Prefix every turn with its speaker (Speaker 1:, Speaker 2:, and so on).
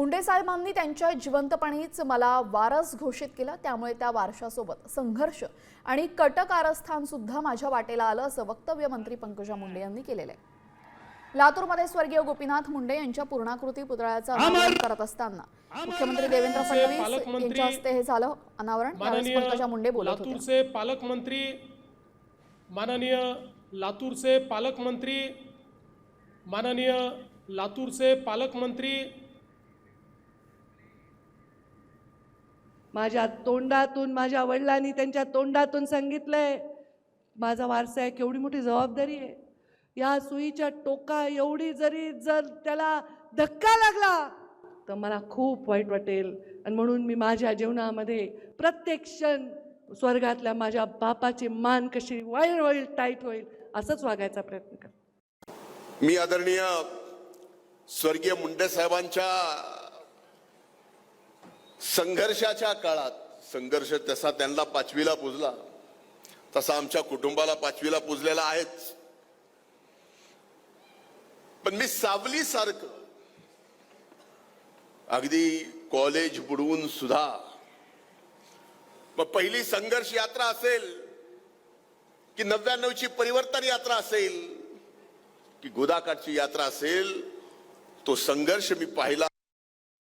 Speaker 1: मुंडे साहेबांनी त्यांच्या जिवंतपणीच मला वारस घोषित केलं. त्यामुळे त्या वारशासोबत संघर्ष आणि कटकारस्थान सुद्धा माझ्या वाटेला आलं असं वक्तव्य मंत्री पंकजा मुंडे यांनी केलेलं आहे. लातूरमध्ये स्वर्गीय गोपीनाथ मुंडे यांच्या पूर्णाकृती पुतळ्याचं अनावरण करत असताना मुख्यमंत्री देवेंद्र फडणवीस यांच्या हस्ते हे झालं अनावरण. पंकजा मुंडे बोलत
Speaker 2: लातूरचे पालकमंत्री माननीय लातूरचे पालकमंत्री माननीय लातूरचे पालकमंत्री
Speaker 3: माझ्या तोंडातून माझ्या वडिलांनी त्यांच्या तोंडातून सांगितलंय माझा वारसा आहे केवढी मोठी जबाबदारी आहे. या सुईच्या टोका एवढी जरी जर त्याला धक्का लागला तर मला खूप वाईट वाटेल. आणि म्हणून मी माझ्या जीवनामध्ये प्रत्येक क्षण स्वर्गातल्या माझ्या बापाची मान कशी वाईल वळील टाईट होईल असंच वागायचा प्रयत्न कर
Speaker 4: मी आदरणीय स्वर्गीय मुंडे साहेबांच्या संघर्षाच्या काळात संघर्ष तसा त्यांना पाचवीला पुजला. तसा आमच्या कुटुंबाला पाचवीला पुजलेला आहेच. पण मी सावली सारखं अगदी कॉलेज बुडवून सुद्धा मग पहिली संघर्ष यात्रा असेल की नव्याण्णवची परिवर्तन यात्रा असेल की गोदाकाठची यात्रा असेल तो संघर्ष मी पाहिला.